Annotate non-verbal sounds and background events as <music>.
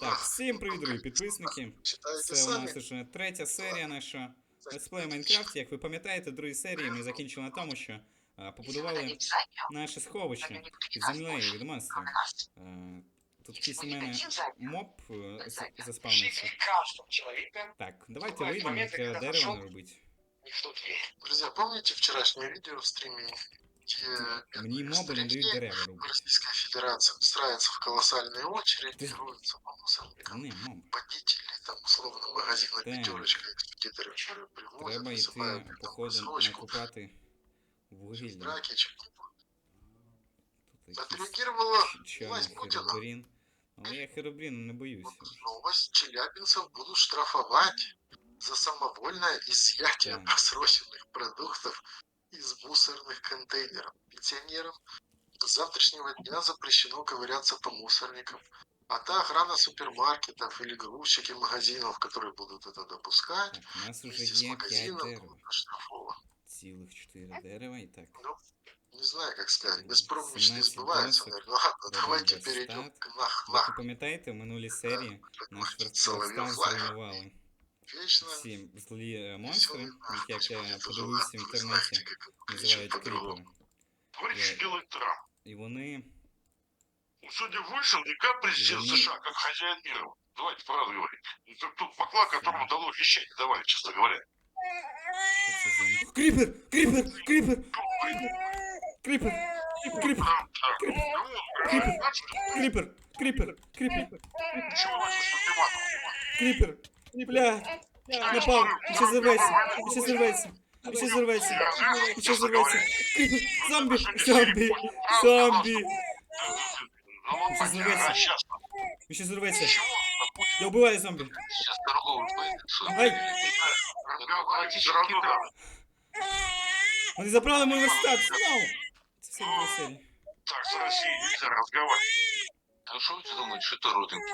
Так, всім привіт, дорогі підписники. <laughs> Читайте Це у самі. нас вже третя серія наша Це летсплею Майнкрафті. Як ви пам'ятаєте, в другій серії ми закінчили на тому, що а, побудували наше сховище під землею від монстрів. А, Тут якийсь у мене моб е, з- заспавнився. Так, давайте вийдемо, треба дерево не робити. Друзья, помните вчерашнее видео в стриме, где Мені моби не дають дерева робити. Российская Федерация устраивается в колоссальные очереди, Ты- руются по мусорникам, Не, моб. водители, там, условно, магазина Да. пятерочка, экспедиторы, которые привозят, Треба высыпают йти, там походу, срочку, накупати вугілля. драки, чё-то. Тут якийсь Отреагировала чорний власть Путина. херобрін. Але я херобріну не боюся. новость, челябинцев будут штрафовать за самовольное изъятие Да. просроченных <laughs> продуктов из мусорных контейнеров. Пенсионерам с завтрашнего дня запрещено ковыряться по мусорникам. А та охрана супермаркетов или грузчики магазинов, которые будут это допускать, Так, у нас уже вместе с є 5 магазином дерева. будут оштрафованы. Цілих 4 дерева і так. Не знаю, как сказать, Мгм. без промеч не 17 сбывается, досок, наверное. Ладно, добрый давайте верстат. перейдем к нах, Як ви нах. пам'ятаєте, в минулій серії наш Соловьев верстат лайф. зруйнували Вечно ці злі е, монстри, веселый які, як я нах. подивився в Вы знаете, інтернеті, как это називають кричат по-другому. кріпери. Товарищ Белый Трамп, І вони судя вышел не как президент Извини. США, а как хозяин мира. Давайте правду говорить. Это тот поклон, которому дало вещать, давали, честно говоря. що це за... Кріпер! Кріпер! Кріпер! Кріпер! Кріпер! Там, так, ну, знаете, Кріпер! Кріпер! Кріпер! Чего вас ультиматум? Кріпер! Бля! Напав! Ще зірветься! Ще зірветься! Ще зірветься! Ще зірветься! Кріпер! Зомбі! Зомбі! Зомбі! Сейчас взрывается. Сейчас, Ще зірветься! чего? Я вбиваю зомбі! Сейчас торговый Ай! Разговор. Вони забрали мій верстат! Знову! Це все було серії. Так, с Россией нельзя разговаривать. А что вы думаете, что это родинки?